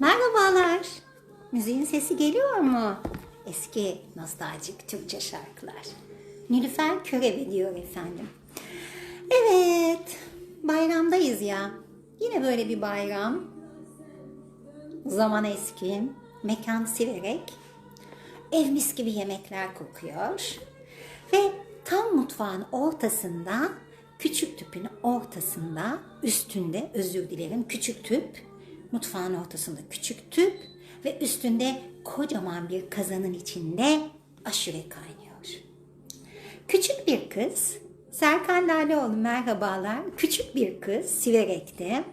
Merhabalar. Müziğin sesi geliyor mu? Eski nostaljik Türkçe şarkılar. Nilüfer Körevi diyor efendim. Evet, bayramdayız ya. Yine böyle bir bayram. Zaman eski, mekan siverek, ev mis gibi yemekler kokuyor. Ve tam mutfağın ortasında, küçük tüpün ortasında, üstünde özür dilerim küçük tüp, mutfağın ortasında küçük tüp ve üstünde kocaman bir kazanın içinde aşure kaynıyor. Küçük bir kız, Serkan Laleoğlu merhabalar. Küçük bir kız Siverek'te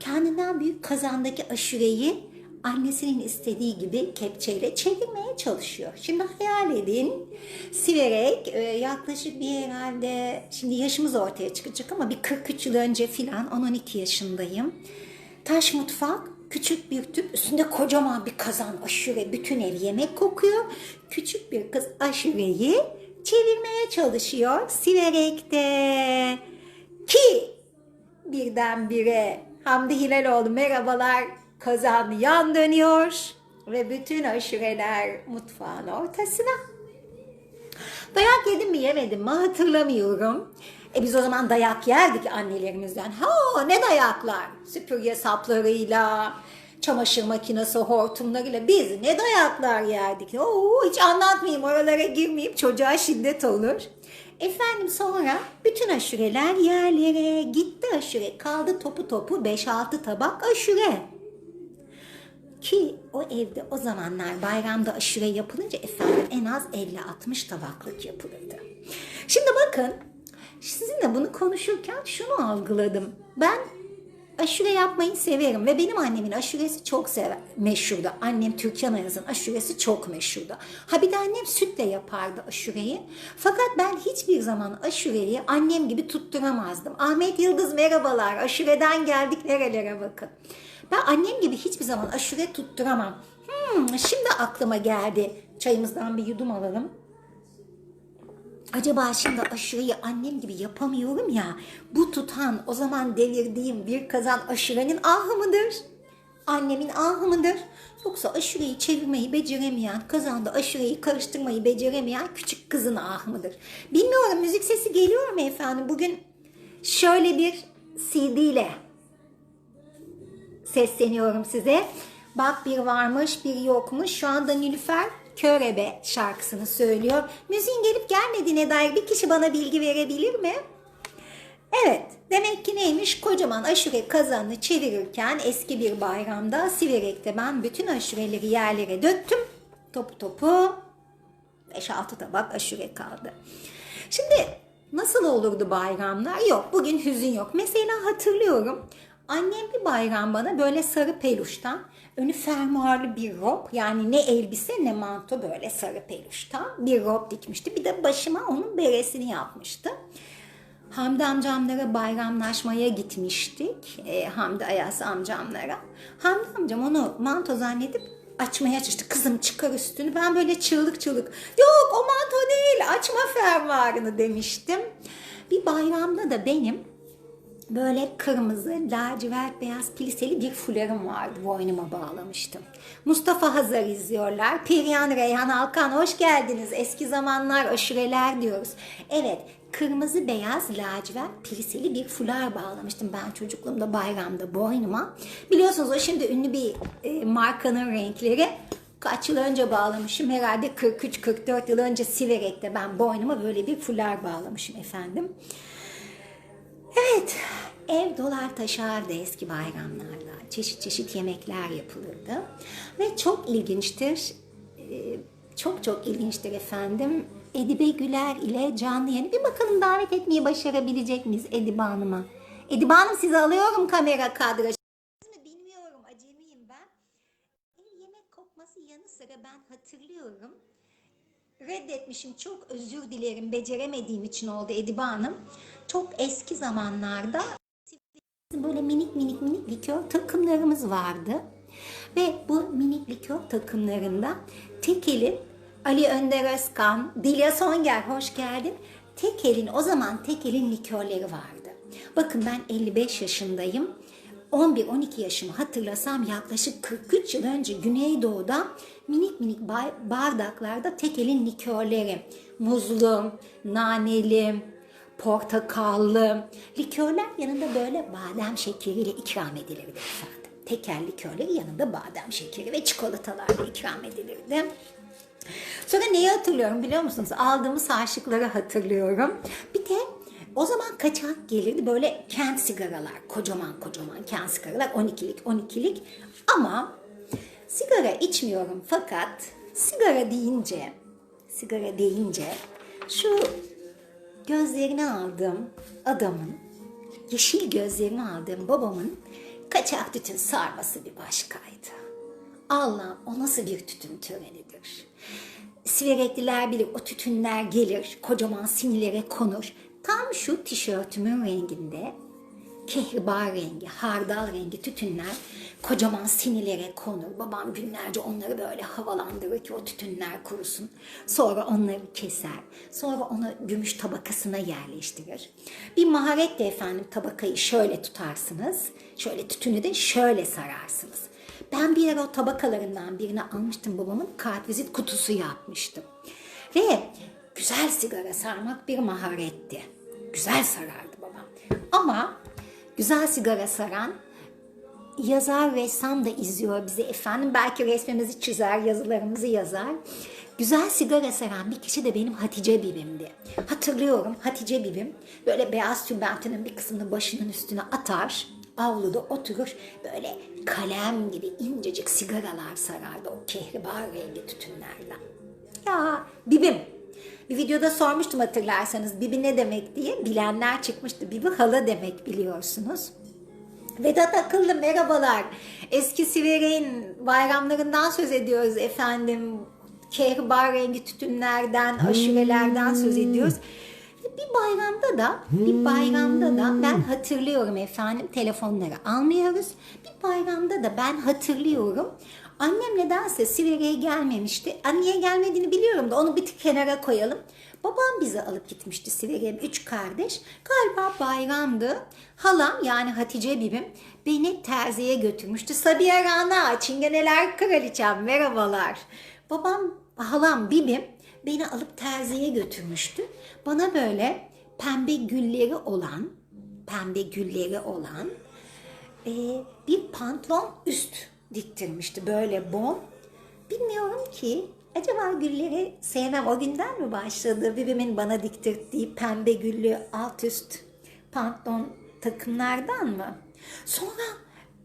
kendinden büyük kazandaki aşureyi annesinin istediği gibi kepçeyle çevirmeye çalışıyor. Şimdi hayal edin Siverek e, yaklaşık bir herhalde şimdi yaşımız ortaya çıkacak ama bir 43 yıl önce filan 10-12 yaşındayım. Taş mutfak, küçük bir tüp, üstünde kocaman bir kazan aşure, bütün ev yemek kokuyor. Küçük bir kız aşureyi çevirmeye çalışıyor Siverek'te. Ki birdenbire Hamdi Hilaloğlu merhabalar kazan yan dönüyor ve bütün aşureler mutfağın ortasına. Dayak yedim mi yemedim mi hatırlamıyorum. E biz o zaman dayak yerdik annelerimizden. Ha ne dayaklar? Süpürge saplarıyla, çamaşır makinesi hortumlarıyla biz ne dayaklar yerdik. Oo, hiç anlatmayayım oralara girmeyip çocuğa şiddet olur. Efendim sonra bütün aşureler yerlere gitti aşure. Kaldı topu topu 5-6 tabak aşure. Ki o evde o zamanlar bayramda aşure yapılınca efendim en az 50-60 tabaklık yapılırdı. Şimdi bakın sizinle bunu konuşurken şunu algıladım. Ben aşure yapmayı severim ve benim annemin aşuresi çok sever, meşhurdu. Annem Türkan Ayaz'ın aşuresi çok meşhurdu. Ha bir de annem sütle yapardı aşureyi. Fakat ben hiçbir zaman aşureyi annem gibi tutturamazdım. Ahmet Yıldız merhabalar aşureden geldik nerelere bakın. Ben annem gibi hiçbir zaman aşure tutturamam. Hmm, şimdi aklıma geldi. Çayımızdan bir yudum alalım. Acaba şimdi aşureyi annem gibi yapamıyorum ya. Bu tutan o zaman devirdiğim bir kazan aşurenin ahı mıdır? Annemin ahı mıdır? Yoksa aşureyi çevirmeyi beceremeyen, kazanda aşureyi karıştırmayı beceremeyen küçük kızın ahı mıdır? Bilmiyorum müzik sesi geliyor mu efendim? Bugün şöyle bir CD ile sesleniyorum size. Bak bir varmış bir yokmuş. Şu anda Nilüfer Körebe şarkısını söylüyor. Müziğin gelip gelmediğine dair bir kişi bana bilgi verebilir mi? Evet, demek ki neymiş? Kocaman aşure kazanını çevirirken eski bir bayramda Siverek'te ben bütün aşureleri yerlere döktüm. Topu topu 5-6 tabak aşure kaldı. Şimdi nasıl olurdu bayramlar? Yok, bugün hüzün yok. Mesela hatırlıyorum. Annem bir bayram bana böyle sarı peluştan önü fermuarlı bir rob yani ne elbise ne manto böyle sarı peluştan bir rob dikmişti. Bir de başıma onun beresini yapmıştı. Hamdi amcamlara bayramlaşmaya gitmiştik. E, Hamdi Ayas amcamlara. Hamdi amcam onu manto zannedip açmaya çalıştı. Kızım çıkar üstünü. Ben böyle çığlık çığlık. Yok o manto değil açma fermuarını demiştim. Bir bayramda da benim böyle kırmızı, lacivert, beyaz pliseli bir fularım vardı. Boynuma bağlamıştım. Mustafa Hazar izliyorlar. Perihan Reyhan Alkan hoş geldiniz. Eski zamanlar aşureler diyoruz. Evet kırmızı beyaz lacivert pliseli bir fular bağlamıştım ben çocukluğumda bayramda boynuma. Biliyorsunuz o şimdi ünlü bir e, markanın renkleri. Kaç yıl önce bağlamışım herhalde 43-44 yıl önce Siverek'te ben boynuma böyle bir fular bağlamışım efendim. Evet, ev dolar taşardı eski bayramlarda. Çeşit çeşit yemekler yapılırdı. Ve çok ilginçtir, e, çok çok ilginçtir efendim. Edibe Güler ile canlı yayını. Bir bakalım davet etmeyi başarabilecek miyiz Edibe Hanım'a? Edibe Hanım sizi alıyorum kamera kadrajı. Bilmiyorum, acemiyim ben. Yemek kokması yanı sıra ben hatırlıyorum reddetmişim. Çok özür dilerim. Beceremediğim için oldu Edibe Hanım. Çok eski zamanlarda böyle minik minik minik likör takımlarımız vardı. Ve bu minik likör takımlarında Tekel'in Ali Önder Özkan, Dilya Songer hoş geldin. Tekel'in o zaman Tekel'in likörleri vardı. Bakın ben 55 yaşındayım. 11-12 yaşımı hatırlasam yaklaşık 43 yıl önce Güneydoğu'da minik minik bardaklarda tek elin likörleri, muzlu, naneli, portakallı likörler yanında böyle badem şekeriyle ikram edilirdi efendim. Tekel likörleri yanında badem şekeri ve çikolatalarla ikram edilirdi. Sonra neyi hatırlıyorum biliyor musunuz? Aldığımız harçlıkları hatırlıyorum. Bir de o zaman kaçak gelirdi böyle kent sigaralar. Kocaman kocaman kent sigaralar. 12'lik 12'lik. Ama sigara içmiyorum fakat sigara deyince sigara deyince şu gözlerini aldığım adamın yeşil gözlerini aldığım babamın kaçak tütün sarması bir başkaydı. Allah o nasıl bir tütün törenidir. Siverekliler bilir o tütünler gelir kocaman sinirlere konur. Tam şu tişörtümün renginde kehribar rengi, hardal rengi tütünler kocaman sinirlere konur. Babam günlerce onları böyle havalandırır ki o tütünler kurusun. Sonra onları keser. Sonra onu gümüş tabakasına yerleştirir. Bir maharetle efendim tabakayı şöyle tutarsınız. Şöyle tütünü de şöyle sararsınız. Ben bir ara o tabakalarından birini almıştım babamın kartvizit kutusu yapmıştım. Ve güzel sigara sarmak bir maharetti. Güzel sarardı babam. Ama güzel sigara saran yazar ressam da izliyor bizi efendim. Belki resmimizi çizer, yazılarımızı yazar. Güzel sigara saran bir kişi de benim Hatice Bibim'di. Hatırlıyorum Hatice Bibim böyle beyaz tülbentinin bir kısmını başının üstüne atar. Avluda oturur böyle kalem gibi incecik sigaralar sarardı o kehribar rengi tütünlerden. Ya Bibim bir videoda sormuştum hatırlarsanız Bibi ne demek diye. Bilenler çıkmıştı. Bibi hala demek biliyorsunuz. Vedat Akıllı merhabalar. Eski Siverek'in bayramlarından söz ediyoruz efendim. Kehribar rengi tütünlerden, aşurelerden söz ediyoruz. Bir bayramda da, bir bayramda da ben hatırlıyorum efendim telefonları almıyoruz. Bir bayramda da ben hatırlıyorum. Annem nedense Siverek'e gelmemişti. Aa, Niye gelmediğini biliyorum da onu bir kenara koyalım. Babam bizi alıp gitmişti Siverek'e. Üç kardeş. Galiba bayramdı. Halam yani Hatice Bibim beni terziye götürmüştü. Sabiha Rana, Çingeneler Kraliçem merhabalar. Babam, halam Bibim beni alıp terziye götürmüştü. Bana böyle pembe gülleri olan, pembe gülleri olan e, bir pantolon üst diktirmişti böyle bol. Bilmiyorum ki acaba gülleri sevmem o günden mi başladı? Bibimin bana diktirdiği pembe güllü alt üst pantolon takımlardan mı? Sonra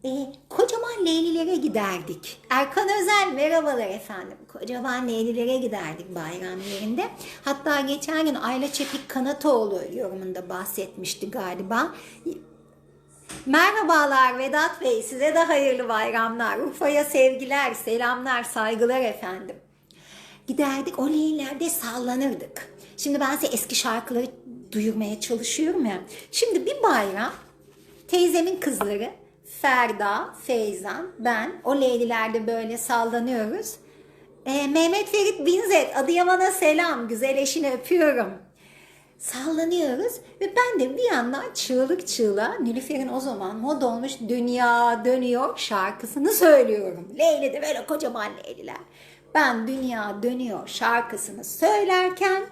e, kocaman leylilere giderdik. Erkan Özel merhabalar efendim. Kocaman leylilere giderdik bayram yerinde. Hatta geçen gün Ayla Çepik Kanatoğlu yorumunda bahsetmişti galiba. Merhabalar Vedat Bey, size de hayırlı bayramlar. Urfa'ya sevgiler, selamlar, saygılar efendim. Giderdik o leylerde sallanırdık. Şimdi ben size eski şarkıları duyurmaya çalışıyorum ya. Şimdi bir bayram teyzemin kızları Ferda, Feyzan, ben o leylilerde böyle sallanıyoruz. Ee, Mehmet Ferit Binzet, Adıyaman'a selam, güzel eşini öpüyorum sallanıyoruz ve ben de bir yandan çığlık çığlığa Nilüfer'in o zaman mod olmuş Dünya Dönüyor şarkısını söylüyorum. Leyli de böyle kocaman Leyliler. Ben Dünya Dönüyor şarkısını söylerken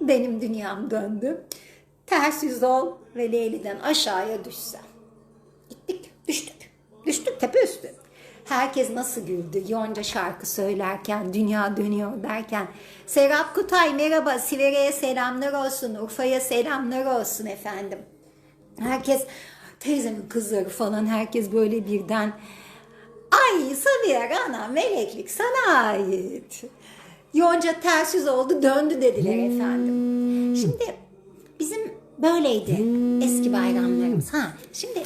benim dünyam döndü. Ters yüz ol ve Leyli'den aşağıya düşsem. Gittik, düştük. Düştük tepe üstü. Herkes nasıl güldü Yonca şarkı söylerken, dünya dönüyor derken. Serap Kutay merhaba, Sivere'ye selamlar olsun, Urfa'ya selamlar olsun efendim. Herkes, teyzemin kızları falan herkes böyle birden Ay Sabiha Rana meleklik sana ait. Yonca ters yüz oldu döndü dediler efendim. Şimdi bizim böyleydi eski bayramlarımız. Ha, şimdi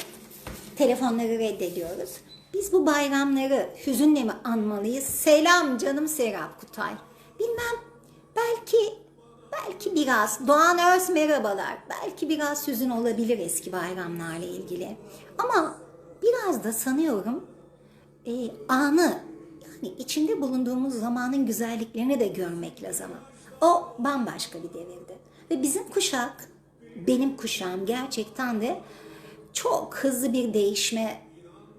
telefonları reddediyoruz. Biz bu bayramları hüzünle mi anmalıyız? Selam canım Serap Kutay. Bilmem belki belki biraz Doğan Öz merhabalar. Belki biraz hüzün olabilir eski bayramlarla ilgili. Ama biraz da sanıyorum e, anı yani içinde bulunduğumuz zamanın güzelliklerini de görmek lazım. O bambaşka bir devirdi. Ve bizim kuşak, benim kuşağım gerçekten de çok hızlı bir değişme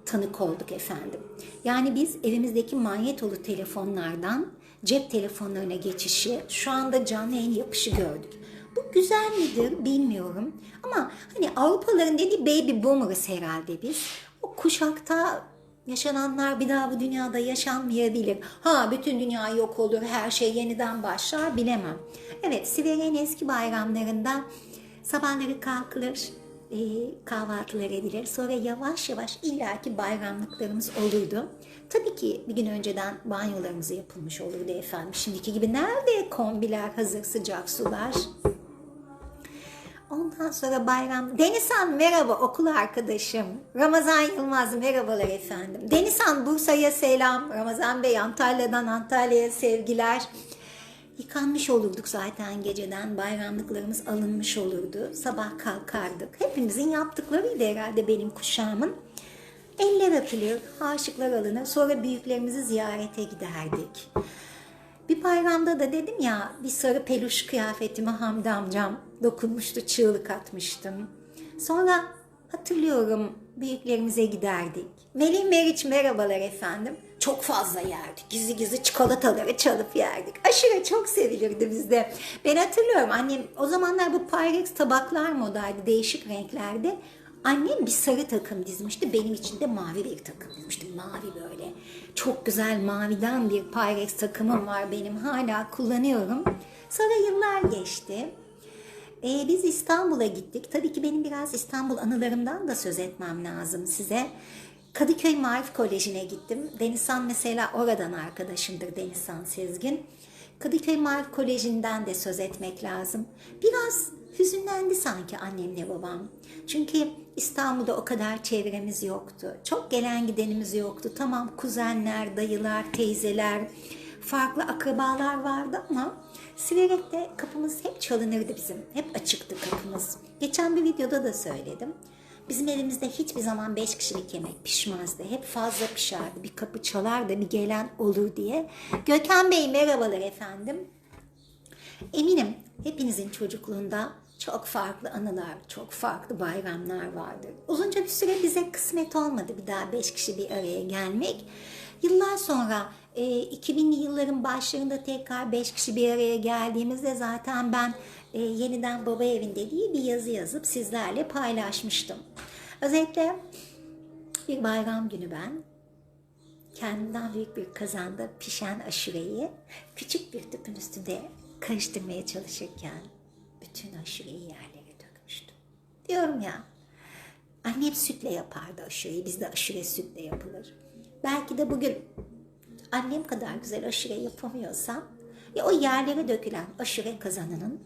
tanık olduk efendim. Yani biz evimizdeki manyetolu telefonlardan cep telefonlarına geçişi, şu anda canlı yayın yapışı gördük. Bu güzel midir bilmiyorum. Ama hani Avrupalıların dediği baby boomers herhalde biz. O kuşakta yaşananlar bir daha bu dünyada yaşanmayabilir. Ha bütün dünya yok olur, her şey yeniden başlar bilemem. Evet Siverya'nın eski bayramlarında sabahları kalkılır, e, kahvaltılar edilir. Sonra yavaş yavaş illaki bayramlıklarımız olurdu. Tabii ki bir gün önceden banyolarımız yapılmış olurdu efendim. Şimdiki gibi nerede kombiler, hazır sıcak sular? Ondan sonra bayram. Denizhan merhaba okul arkadaşım. Ramazan Yılmaz merhabalar efendim. Denizhan Bursa'ya selam. Ramazan Bey Antalya'dan Antalya'ya sevgiler. Yıkanmış olurduk zaten geceden. Bayramlıklarımız alınmış olurdu. Sabah kalkardık. Hepimizin yaptıklarıydı herhalde benim kuşağımın. Eller öpülür, aşıklar alınır. Sonra büyüklerimizi ziyarete giderdik. Bir bayramda da dedim ya bir sarı peluş kıyafetime Hamdi amcam dokunmuştu, çığlık atmıştım. Sonra hatırlıyorum büyüklerimize giderdik. Melih Meriç merhabalar efendim. Çok fazla yerdik. Gizli gizli çikolataları çalıp yerdik. Aşırı çok sevilirdi bizde. Ben hatırlıyorum annem o zamanlar bu Pyrex tabaklar modaydı değişik renklerde. Annem bir sarı takım dizmişti. Benim için de mavi bir takım dizmişti. Mavi böyle. Çok güzel maviden bir Pyrex takımım var benim. Hala kullanıyorum. Sonra yıllar geçti. Ee, biz İstanbul'a gittik. Tabii ki benim biraz İstanbul anılarımdan da söz etmem lazım size. Kadıköy Marif Koleji'ne gittim. Denizhan mesela oradan arkadaşımdır Denizhan Sezgin. Kadıköy Marif Koleji'nden de söz etmek lazım. Biraz hüzünlendi sanki annemle babam. Çünkü İstanbul'da o kadar çevremiz yoktu. Çok gelen gidenimiz yoktu. Tamam kuzenler, dayılar, teyzeler, farklı akrabalar vardı ama Siverek'te kapımız hep çalınırdı bizim. Hep açıktı kapımız. Geçen bir videoda da söyledim. Bizim evimizde hiçbir zaman beş kişilik yemek pişmezdi. Hep fazla pişerdi. Bir kapı çalar da bir gelen olur diye. Gökhan Bey merhabalar efendim. Eminim hepinizin çocukluğunda çok farklı anılar, çok farklı bayramlar vardır. Uzunca bir süre bize kısmet olmadı bir daha beş kişi bir araya gelmek. Yıllar sonra e, 2000'li yılların başlarında tekrar beş kişi bir araya geldiğimizde zaten ben e, yeniden baba evinde diye bir yazı yazıp sizlerle paylaşmıştım. Özellikle bir bayram günü ben kendimden büyük bir kazanda pişen aşureyi küçük bir tüpün üstünde karıştırmaya çalışırken bütün aşureyi yerlere dökmüştüm. Diyorum ya annem sütle yapardı aşureyi. Bizde aşure sütle yapılır. Belki de bugün annem kadar güzel aşure yapamıyorsam ya o yerlere dökülen aşure kazanının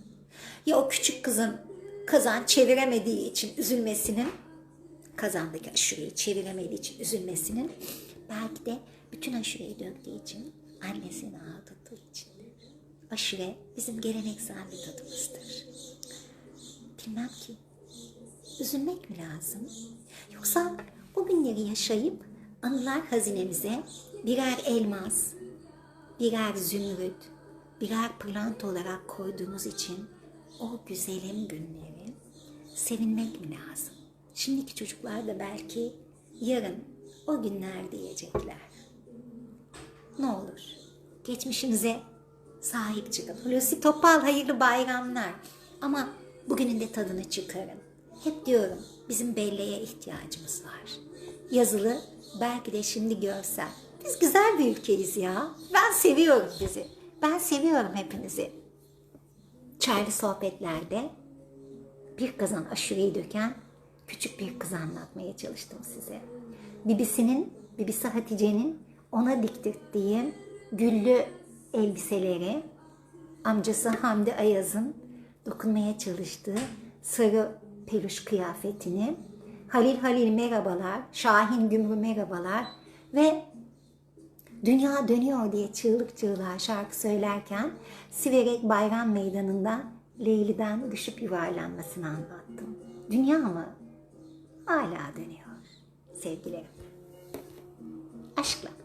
ya o küçük kızın kazan çeviremediği için üzülmesinin kazandaki aşureyi çeviremediği için üzülmesinin belki de bütün aşureyi döktüğü için annesini ağlattığı içindir. Aşure bizim geleneksel bir tadımızdır. Bilmem ki üzülmek mi lazım? Yoksa bu günleri yaşayıp anılar hazinemize birer elmas, birer zümrüt, birer pırlanta olarak koyduğumuz için o güzelim günleri sevinmek mi lazım? Şimdiki çocuklar da belki yarın o günler diyecekler. Ne olur geçmişinize sahip çıkın. Hulusi Topal hayırlı bayramlar. Ama bugünün de tadını çıkarın. Hep diyorum bizim belleğe ihtiyacımız var. Yazılı belki de şimdi görsel. Biz güzel bir ülkeyiz ya. Ben seviyorum bizi. Ben seviyorum hepinizi. Çaylı sohbetlerde bir kazan aşureyi döken küçük bir kız anlatmaya çalıştım size. Bibisinin, Bibisi Hatice'nin ona diktirdiği güllü elbiseleri, amcası Hamdi Ayaz'ın dokunmaya çalıştığı sarı peluş kıyafetini, Halil Halil merhabalar, Şahin Gümrü merhabalar ve Dünya dönüyor diye çığlık çığlığa şarkı söylerken Siverek Bayram Meydanı'nda Leyli'den düşüp yuvarlanmasını anlattım. Dünya mı? Hala dönüyor sevgilerim. Aşkla.